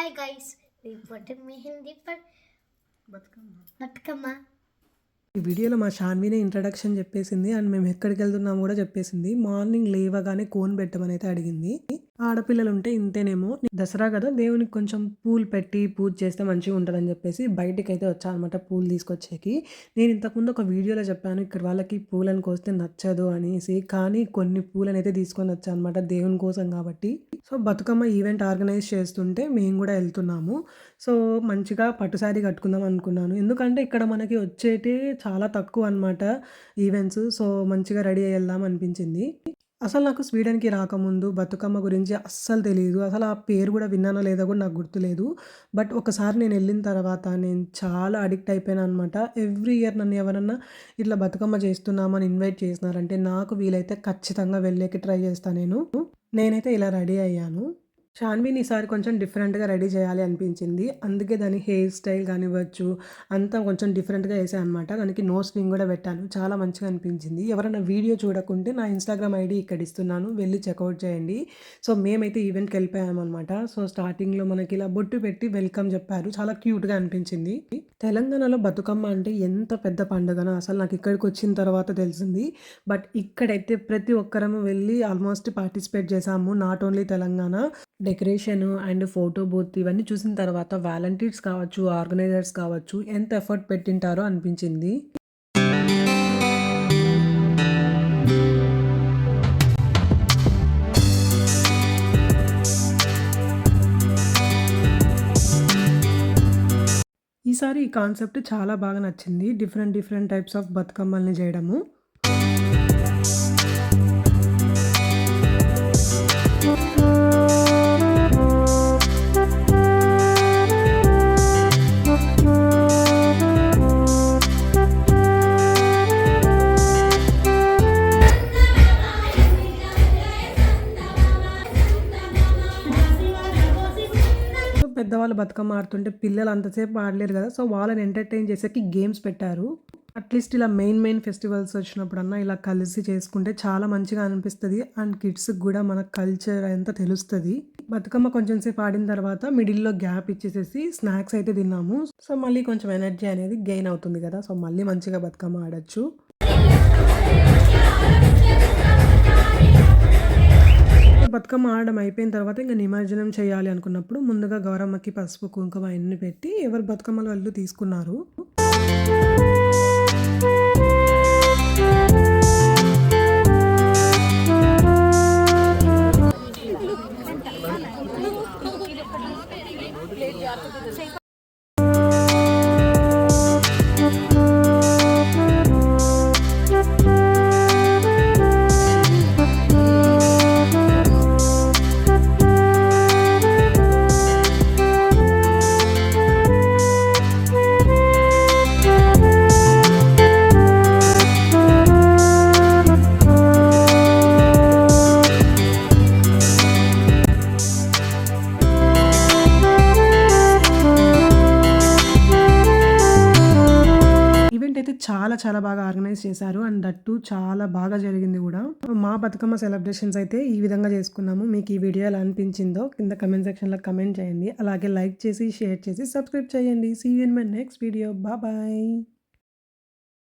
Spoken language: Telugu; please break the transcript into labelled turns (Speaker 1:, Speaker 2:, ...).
Speaker 1: హాయ్ గైస్ రేపటి మెహందీ పర్ బతుకమ్మ.
Speaker 2: ఈ వీడియోలో మా షాన్వీనే ఇంట్రడక్షన్ చెప్పేసింది అండ్ మేము ఎక్కడికి వెళ్తున్నాము కూడా చెప్పేసింది. మార్నింగ్ లేవగానే కోన్ పెట్టమని అయితే అడిగింది. ఆడపిల్లలు ఉంటే ఇంతేనేమో. దసరా కదా దేవునికి కొంచెం పూలు పెట్టి పూజ చేస్తే మంచిగా ఉంటుందని చెప్పేసి బయటికి అయితే వచ్చా అనమాట పూలు తీసుకొచ్చేకి. నేను ఇంతకుముందు ఒక వీడియోలో చెప్పాను ఇక్కడ వాళ్ళకి పూలను కోస్తే నచ్చదు అనేసి కానీ కొన్ని పూలను అయితే తీసుకొని వచ్చానమాట దేవుని కోసం కాబట్టి. సో బతుకమ్మ ఈవెంట్ ఆర్గనైజ్ చేస్తుంటే మేము కూడా వెళ్తున్నాము. సో మంచిగా పట్టుసారి కట్టుకుందాం అనుకున్నాను. ఎందుకంటే ఇక్కడ మనకి వచ్చేటి చాలా తక్కువ అనమాట ఈవెంట్స్. సో మంచిగా రెడీ అయ్యేద్దాం అనిపించింది. అసలు నాకు స్వీడన్కి రాకముందు బతుకమ్మ గురించి అస్సలు తెలియదు అసలు ఆ పేరు కూడా విన్నానో లేదో కూడా నాకు గుర్తులేదు. బట్ ఒకసారి నేను వెళ్ళిన తర్వాత నేను చాలా అడిక్ట్ అయిపోయాను అనమాట ఎవ్రీ ఇయర్ నన్ను ఎవరన్నా ఇట్లా బతుకమ్మ చేస్తున్నామని ఇన్వైట్ చేసినారంటే నాకు వీలైతే ఖచ్చితంగా వెళ్ళేకి ట్రై చేస్తాను నేను. నేనైతే ఇలా రెడీ అయ్యాను. షాన్వీని ఈసారి కొంచెం డిఫరెంట్గా రెడీ చేయాలి అనిపించింది. అందుకే దాని హెయిర్ స్టైల్ కానివ్వచ్చు అంతా కొంచెం డిఫరెంట్గా వేసాను అనమాట దానికి నో స్వింగ్ కూడా పెట్టాను. చాలా మంచిగా అనిపించింది. ఎవరైనా వీడియో చూడకుంటే నా ఇన్స్టాగ్రామ్ ఐడి ఇక్కడ ఇస్తున్నాను. వెళ్ళి చెక్అవుట్ చేయండి. సో మేమైతే ఈవెంట్కి వెళ్ళిపోయామన్నమాట. సో స్టార్టింగ్లో మనకి ఇలా బొట్టు పెట్టి వెల్కమ్ చెప్పారు. చాలా క్యూట్గా అనిపించింది. తెలంగాణలో బతుకమ్మ అంటే ఎంత పెద్ద పండుగనో అసలు నాకు ఇక్కడికి వచ్చిన తర్వాత తెలిసింది. బట్ ఇక్కడైతే ప్రతి ఒక్కరము వెళ్ళి ఆల్మోస్ట్ పార్టిసిపేట్ చేసాము not only Telangana. Decoration and photo booth ఇవన్నీ చూసిన తర్వాత వాలంటీర్స్ కావచ్చు ఆర్గనైజర్స్ కావచ్చు ఎంత ఎఫర్ట్ పెట్టింటారో అనిపించింది. ఈసారి ఈ కాన్సెప్ట్ చాలా బాగా నచ్చింది. డిఫరెంట్ డిఫరెంట్ టైప్స్ ఆఫ్ బతుకమ్మల్ని చేయడము. పెద్దవాళ్ళు బతుకమ్మ ఆడుతుంటే పిల్లలు అంతసేపు ఆడలేరు కదా సో వాళ్ళని ఎంటర్టైన్ చేసేకి గేమ్స్ పెట్టారు. అట్లీస్ట్ ఇలా మెయిన్ మెయిన్ ఫెస్టివల్స్ వచ్చినప్పుడన్నా ఇలా కలిసి చేసుకుంటే చాలా మంచిగా అనిపిస్తుంది అండ్ కిడ్స్కి కూడా మన కల్చర్ అంతా తెలుస్తుంది. బతుకమ్మ కొంచెం సేపు ఆడిన తర్వాత మిడిల్లో గ్యాప్ ఇచ్చేసేసి స్నాక్స్ అయితే తిన్నాము. సో మళ్ళీ కొంచెం ఎనర్జీ అనేది గెయిన్ అవుతుంది కదా సో మళ్ళీ మంచిగా బతుకమ్మ ఆడచ్చు. బతుకమ్మ ఆడడం అయిపోయిన తర్వాత ఇంకా నిమజ్జనం చేయాలి అనుకున్నప్పుడు ముందుగా గౌరమ్మకి పసుపు కుంకుమ అన్ని పెట్టి ఎవరు బతుకమ్మలు వాళ్ళు తీసుకున్నారు? చాలా చాలా బాగా ఆర్గనైజ్ చేశారు. అండ్ దట్టు చాలా బాగా జరిగింది కూడా. మా బతుకమ్మ సెలబ్రేషన్స్ అయితే ఈ విధంగా చేసుకున్నాము. మీకు ఈ వీడియో ఎలా అనిపించిందో కింద కమెంట్ సెక్షన్లో కమెంట్ చేయండి. అలాగే లైక్ చేసి షేర్ చేసి సబ్స్క్రైబ్ చేయండి. See in my next video bye